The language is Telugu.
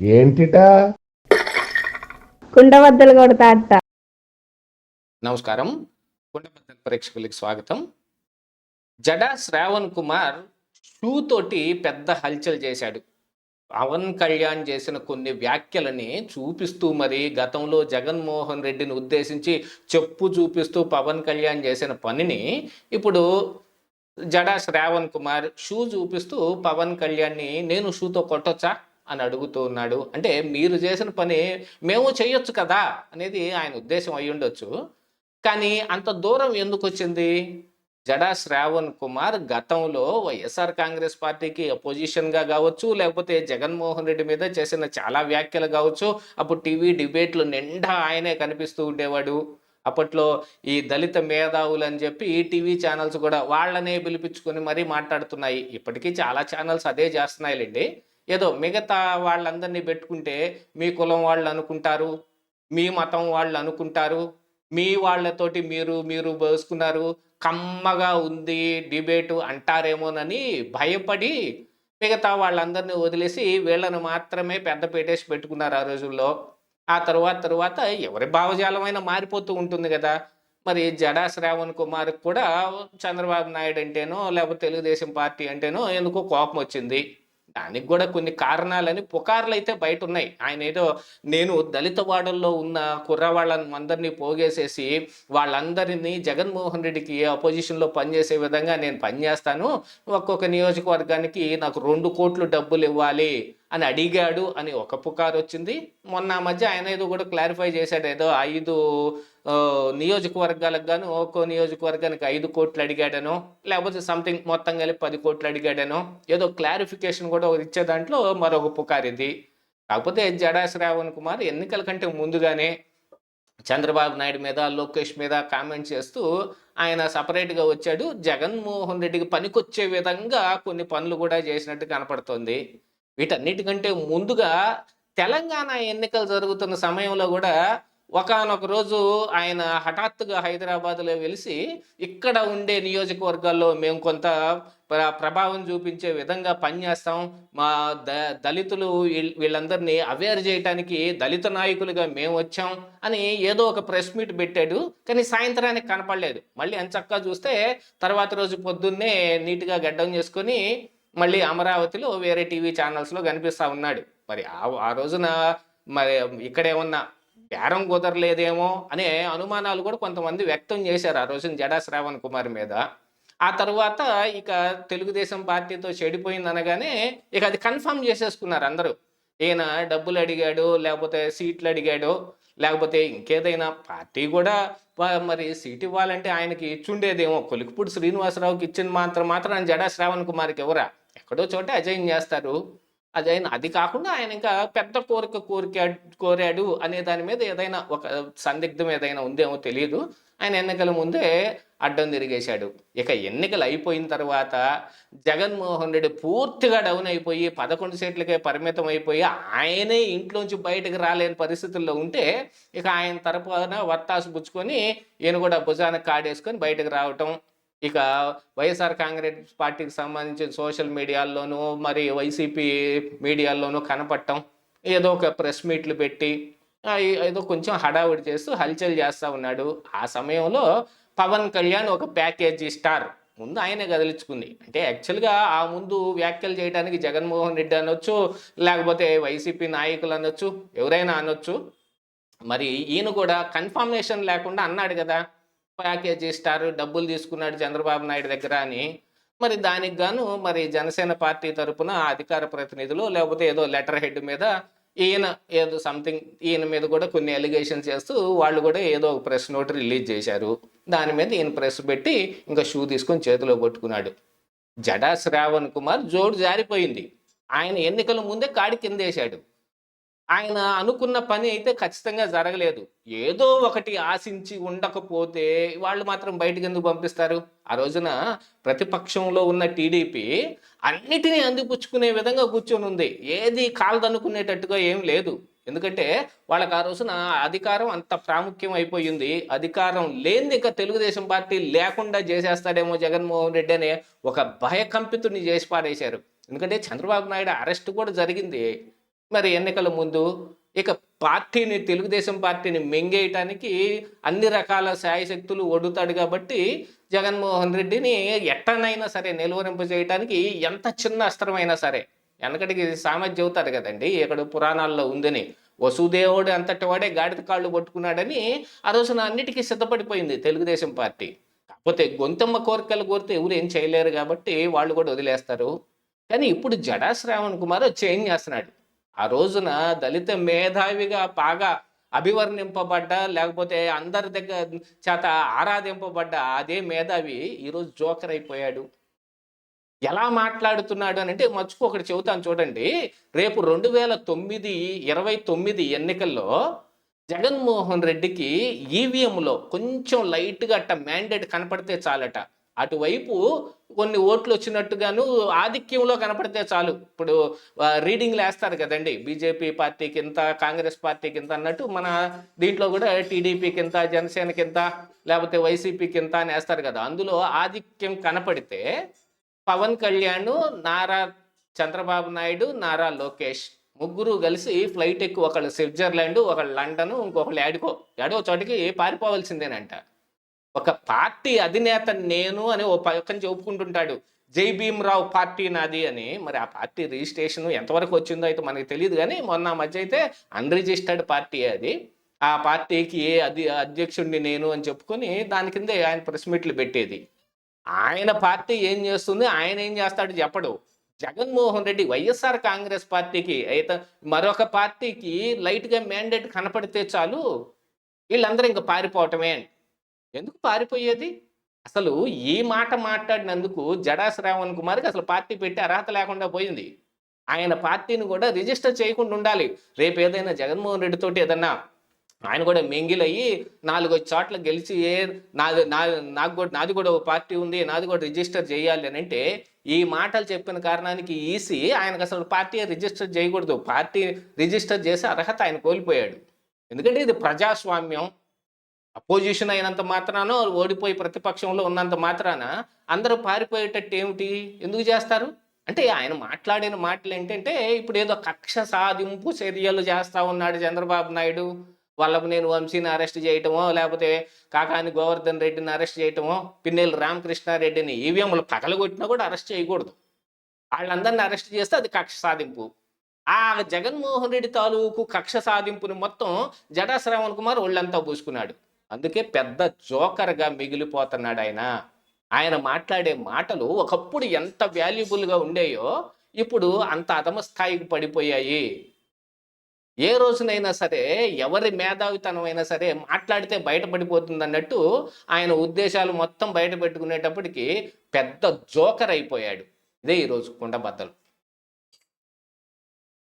ఏంటిటా? కుండబద్దలు కొడతా అత్త. నమస్కారం. కుండబద్దల ప్రేక్షకులకి స్వాగతం. జడా శ్రావణ్ కుమార్ షూ తోటి పెద్ద హల్చల్ చేశాడు. పవన్ కళ్యాణ్ చేసిన కొన్ని వ్యాఖ్యలని చూపిస్తూ మరి గతంలో జగన్మోహన్ రెడ్డిని ఉద్దేశించి చెప్పు చూపిస్తూ పవన్ కళ్యాణ్ చేసిన పనిని ఇప్పుడు జడా శ్రావణ్ కుమార్ షూ చూపిస్తూ పవన్ కళ్యాణ్ని నేను షూతో కొట్టొచ్చా? అని అడుగుతూ ఉన్నాడు. అంటే మీరు చేసిన పని మేము చేయొచ్చు కదా? అనేది ఆయన ఉద్దేశం అయి ఉండొచ్చు. కానీ అంత దూరం ఎందుకు వచ్చింది? జడా శ్రావణ్ కుమార్ గతంలో వైఎస్ఆర్ కాంగ్రెస్ పార్టీకి అపోజిషన్గా కావచ్చు లేకపోతే జగన్మోహన్ రెడ్డి మీద చేసిన చాలా వ్యాఖ్యలు కావచ్చు అప్పుడు టీవీ డిబేట్లు నిండా ఆయనే కనిపిస్తూ ఉండేవాడు. అప్పట్లో ఈ దళిత మేధావులు అని చెప్పి ఈ టీవీ ఛానల్స్ కూడా వాళ్ళనే పిలిపించుకొని మరీ మాట్లాడుతున్నాయి. ఇప్పటికీ చాలా ఛానల్స్ అదే చేస్తున్నాయిలేండి. ఏదో మిగతా వాళ్ళందరినీ పెట్టుకుంటే మీ కులం వాళ్ళు అనుకుంటారు మీ మతం వాళ్ళు అనుకుంటారు మీ వాళ్ళతోటి మీరు మీరు బోసుకున్నారు కమ్మగా ఉంది డిబేటు అంటారేమోనని భయపడి మిగతా వాళ్ళందరినీ వదిలేసి వీళ్ళను మాత్రమే పెద్ద పెట్టేసి పెట్టుకున్నారు ఆ రోజుల్లో. ఆ తర్వాత తర్వాత ఎవరి భావజాలమైనా మారిపోతూ ఉంటుంది కదా. మరి జడా శ్రావణ్ కుమార్ కూడా చంద్రబాబు నాయుడు అంటేనో లేకపోతే తెలుగుదేశం పార్టీ అంటేనో ఎందుకో కోపం వచ్చింది. దానికి కూడా కొన్ని కారణాలని పుకార్లు అయితే బయట ఉన్నాయి ఆయన ఏదో నేను దళిత వాడల్లో ఉన్న కుర్రవాళ్ళని అందరినీ పోగేసేసి వాళ్ళందరినీ జగన్మోహన్ రెడ్డికి అపోజిషన్లో పనిచేసే విధంగా నేను పనిచేస్తాను. ఒక్కొక్క నియోజకవర్గానికి నాకు రెండు కోట్లు డబ్బులు ఇవ్వాలి. అని అడిగాడు అని ఒక పుకారు వచ్చింది. మొన్న ఆ మధ్య ఆయన ఏదో కూడా క్లారిఫై చేశాడు. ఏదో ఐదు నియోజకవర్గాలకు గాను ఒక్కో నియోజకవర్గానికి ఐదు కోట్లు అడిగాడనో లేకపోతే సంథింగ్ మొత్తం కలిపి పది కోట్లు అడిగాడనో ఏదో క్లారిఫికేషన్ కూడా ఇచ్చే దాంట్లో మరొక పుకారు ఇది. కాకపోతే జడా శ్రావణ్ కుమార్ ఎన్నికల కంటే ముందుగానే చంద్రబాబు నాయుడు మీద లోకేష్ మీద కామెంట్ చేస్తూ ఆయన సపరేట్గా వచ్చాడు. జగన్మోహన్ రెడ్డికి పనికొచ్చే విధంగా కొన్ని పనులు కూడా చేసినట్టు కనపడుతోంది. వీటన్నిటికంటే ముందుగా తెలంగాణ ఎన్నికలు జరుగుతున్న సమయంలో కూడా ఒకానొక రోజు ఆయన హఠాత్తుగా హైదరాబాద్లో వెలిసి ఇక్కడ ఉండే నియోజకవర్గాల్లో మేము కొంత ప్రభావం చూపించే విధంగా పనిచేస్తాం మా ద దళితులు వీళ్ళ- వీళ్ళందరినీ అవేర్ చేయడానికి దళిత నాయకులుగా మేము వచ్చాం అని ఏదో ఒక ప్రెస్ మీట్ పెట్టాడు. కానీ సాయంత్రానికి కనపడలేదు. మళ్ళీ అంచక్కా చూస్తే తర్వాత రోజు పొద్దున్నే నీట్గా గడ్డం చేసుకొని మళ్ళీ అమరావతిలో వేరే టీవీ ఛానల్స్లో కనిపిస్తూ ఉన్నాడు. మరి ఆ ఆ రోజున మరి ఇక్కడేమన్నా బేరం కుదరలేదేమో అనే అనుమానాలు కూడా కొంతమంది వ్యక్తం చేశారు ఆ రోజున జడా శ్రావణ్ కుమార్ మీద. ఆ తర్వాత ఇక తెలుగుదేశం పార్టీతో చెడిపోయింది అనగానే ఇక అది కన్ఫర్మ్ చేసేసుకున్నారు అందరూ. ఈయన డబ్బులు అడిగాడు లేకపోతే సీట్లు అడిగాడు లేకపోతే ఇంకేదైనా పార్టీ కూడా మరి సీట్ ఇవ్వాలంటే ఆయనకి ఇచ్చుండేదేమో. కొలికిపూడి శ్రీనివాసరావుకి ఇచ్చిన మాత్రం మాత్రం జడా శ్రావణ్ కుమార్కి ఎవరా? ఎక్కడో చోట అజైన్ చేస్తారు. అజయన్ అది కాకుండా ఆయన ఇంకా పెద్ద కోరిక కోరిక కోరాడు అనే దాని మీద ఏదైనా ఒక సందిగ్ధం ఏదైనా ఉందేమో తెలియదు ఆయన ఎన్నికల ముందే అడ్డం తిరిగేశాడు. ఇక ఎన్నికలు అయిపోయిన తర్వాత జగన్మోహన్ రెడ్డి పూర్తిగా డౌన్ అయిపోయి పదకొండు సీట్లకే పరిమితం అయిపోయి ఆయనే ఇంట్లోంచి బయటకు రాలేని పరిస్థితుల్లో ఉంటే ఇక ఆయన తరపున వత్తాసు పుచ్చుకొని ఈయన కూడా భుజానికి కాడేసుకొని బయటకు రావటం ఇక వైఎస్ఆర్ కాంగ్రెస్ పార్టీకి సంబంధించిన సోషల్ మీడియాల్లోనూ మరి వైసీపీ మీడియాల్లోనూ కనపడటం ఏదో ఒక ప్రెస్ మీట్లు పెట్టి ఏదో కొంచెం హడావుడి చేస్తూ హల్చల్ చేస్తూ ఉన్నాడు. ఆ సమయంలో పవన్ కళ్యాణ్ ఒక ప్యాకేజీ స్టార్. ముందు ఆయనే కదిలించుకుంది. అంటే యాక్చువల్గా ఆ ముందు వ్యాఖ్యలు చేయడానికి జగన్మోహన్ రెడ్డి అనొచ్చు లేకపోతే వైసీపీ నాయకులు అనొచ్చు ఎవరైనా అనొచ్చు. మరి ఈయన కూడా కన్ఫర్మేషన్ లేకుండా అన్నాడు కదా. ప్యాకేజ్ ఇస్తారు డబ్బులు తీసుకున్నాడు చంద్రబాబు నాయుడు దగ్గర అని. మరి దానికి గాను మరి జనసేన పార్టీ తరపున అధికార ప్రతినిధులు లేకపోతే ఏదో లెటర్ హెడ్ మీద ఈయన ఏదో సంథింగ్ ఈయన మీద కూడా కొన్ని ఎలిగేషన్స్ చేస్తూ వాళ్ళు కూడా ఏదో ఒక ప్రెస్ నోట్ రిలీజ్ చేశారు. దాని మీద ఈయన ప్రెస్ పెట్టి ఇంకా షూ తీసుకొని చేతిలో పట్టుకున్నాడు జడా శ్రావణ్ కుమార్ జోడు జారిపోయింది. ఆయన ఎన్నికల ముందే కాడి కిందేశాడు. ఆయన అనుకున్న పని అయితే ఖచ్చితంగా జరగలేదు. ఏదో ఒకటి ఆశించి ఉండకపోతే వాళ్ళు మాత్రం బయటకు ఎందుకు పంపిస్తారు? ఆ రోజున ప్రతిపక్షంలో ఉన్న టీడీపీ అన్నిటినీ అందిపుచ్చుకునే విధంగా కూర్చొని ఉంది. ఏది కాలదనుకునేటట్టుగా ఏం లేదు. ఎందుకంటే వాళ్ళకి ఆ రోజున అధికారం అంత ప్రాముఖ్యం అయిపోయింది. అధికారం లేని ఇంకా తెలుగుదేశం పార్టీ లేకుండా చేసేస్తాడేమో జగన్మోహన్ రెడ్డి అనే ఒక భయకంపితుడిని చేసి పారేశారు. ఎందుకంటే చంద్రబాబు నాయుడు అరెస్ట్ కూడా జరిగింది. మరి ఎన్నికల ముందు ఇక పార్టీని తెలుగుదేశం పార్టీని మింగేయటానికి అన్ని రకాల శాయశక్తులు ఒడుతాడు కాబట్టి జగన్మోహన్ రెడ్డిని ఎట్టనైనా సరే నిలువరింపజేయటానికి ఎంత చిన్న అస్త్రమైనా సరే వెనకటికి సామర్థ్యం అవుతారు కదండి ఇక్కడ పురాణాల్లో ఉందని. వసుదేవుడు అంతటి వాడే గాడిద కాళ్ళు పట్టుకున్నాడని ఆ రోజున అన్నిటికీ సిద్ధపడిపోయింది తెలుగుదేశం పార్టీ. కాకపోతే గొంతమ్మ కోరికలు కోరితే ఎవరు ఏం చేయలేరు కాబట్టి వాళ్ళు కూడా వదిలేస్తారు. కానీ ఇప్పుడు జడా శ్రావణ్ కుమార్ చేంజ్ చేస్తున్నాడు. ఆ రోజున దళిత మేధావిగా బాగా అభివర్ణింపబడ్డ లేకపోతే అందరి దగ్గర చేత ఆరాధింపబడ్డ అదే మేధావి ఈరోజు జోకర్ అయిపోయాడు. ఎలా మాట్లాడుతున్నాడు అని అంటే మర్చిపో ఒకటి చెబుతాను చూడండి. రేపు రెండు వేల తొమ్మిది ఇరవై తొమ్మిది ఎన్నికల్లో జగన్మోహన్ రెడ్డికి ఈవీఎంలో కొంచెం లైట్గా అట్ట మ్యాండేట్ కనపడితే చాలట. అటువైపు కొన్ని ఓట్లు వచ్చినట్టుగాను ఆధిక్యంలో కనపడితే చాలు. ఇప్పుడు రీడింగ్లు వేస్తారు కదండి. బీజేపీ పార్టీకి ఇంత కాంగ్రెస్ పార్టీకి ఇంత అన్నట్టు మన దీంట్లో కూడా టీడీపీకి ఇంత జనసేనకి ఇంత లేకపోతే వైసీపీకి ఇంత అని వేస్తారు కదా. అందులో ఆధిక్యం కనపడితే పవన్ కళ్యాణ్ నారా చంద్రబాబు నాయుడు నారా లోకేష్ ముగ్గురు కలిసి ఫ్లైట్ ఎక్కువ ఒకళ్ళు స్విట్జర్లాండ్ ఒకళ్ళు లండన్ ఇంకొకళ్ళు యాడికో యాడో చోటికి పారిపోవాల్సిందేనంట. ఒక పార్టీ అధినేత నేను అని ఓ పక్కన చెప్పుకుంటుంటాడు. జై భీమ్రావు పార్టీ నాది అని. మరి ఆ పార్టీ రిజిస్ట్రేషన్ ఎంతవరకు వచ్చిందో అయితే మనకి తెలియదు కానీ మొన్న మధ్య అయితే అన్రిజిస్టర్డ్ పార్టీ అది. ఆ పార్టీకి ఏ అధి అధ్యక్షుడిని నేను అని చెప్పుకొని దాని కింద ఆయన ప్రెస్ మీట్లు పెట్టేది. ఆయన పార్టీ ఏం చేస్తుంది? ఆయన ఏం చేస్తాడు చెప్పడు. జగన్మోహన్ రెడ్డి వైఎస్ఆర్ కాంగ్రెస్ పార్టీకి అయితే మరొక పార్టీకి లైట్గా మ్యాండేట్ కనపడితే చాలు. వీళ్ళందరూ ఇంకా పారిపోవటమే ఎందుకు పారిపోయేది? అసలు ఈ మాట మాట్లాడినందుకు జడా శ్రావణ్ కుమార్కి అసలు పార్టీ పెట్టి అర్హత లేకుండా పోయింది. ఆయన పార్టీని కూడా రిజిస్టర్ చేయకుండా ఉండాలి. రేపు ఏదైనా జగన్మోహన్ రెడ్డితోటి ఏదన్నా ఆయన కూడా మింగిలయ్యి నాలుగు చోట్ల గెలిచి ఏ నాది నా నాకు కూడా నాది కూడా ఓ పార్టీ ఉంది నాది కూడా రిజిస్టర్ చేయాలి అని అంటే ఈ మాటలు చెప్పిన కారణానికి ఈసీ ఆయనకు అసలు పార్టీ రిజిస్టర్ చేయకూడదు. పార్టీ రిజిస్టర్ చేసే అర్హత ఆయన కోల్పోయాడు. ఎందుకంటే ఇది ప్రజాస్వామ్యం. అపోజిషన్ అయినంత మాత్రాన ఓడిపోయి ప్రతిపక్షంలో ఉన్నంత మాత్రాన అందరూ పారిపోయేటట్టు ఏమిటి? ఎందుకు చేస్తారు? అంటే ఆయన మాట్లాడిన మాటలు ఏంటంటే ఇప్పుడు ఏదో కక్ష సాధింపు చర్యలు చేస్తా ఉన్నాడు చంద్రబాబు నాయుడు. వాళ్ళకు నేను వంశీని అరెస్ట్ చేయటమో లేకపోతే కాకాని గోవర్ధన్ రెడ్డిని అరెస్ట్ చేయటమో పిన్నెల్లి రామకృష్ణారెడ్డిని ఈవీఎంలు పగలగొట్టినా కూడా అరెస్ట్ చేయకూడదు. వాళ్ళందరిని అరెస్ట్ చేస్తే అది కక్ష సాధింపు. ఆ జగన్మోహన్ రెడ్డి తాలూకు కక్ష సాధింపుని మొత్తం జడా శ్రావణ్ కుమార్ ఒళ్ళంతా పూసుకున్నాడు. అందుకే పెద్ద జోకర్గా మిగిలిపోతున్నాడు ఆయన. ఆయన మాట్లాడే మాటలు ఒకప్పుడు ఎంత వాల్యుబుల్గా ఉండేయో ఇప్పుడు అంత అధమ స్థాయికి పడిపోయాయి. ఏ రోజునైనా సరే ఎవరి మేధావితనమైనా సరే మాట్లాడితే బయటపడిపోతుంది అన్నట్టు ఆయన ఉద్దేశాలు మొత్తం బయట పెట్టుకునేటప్పటికి పెద్ద జోకర్ అయిపోయాడు. ఇదే ఈరోజు కుండబద్దలు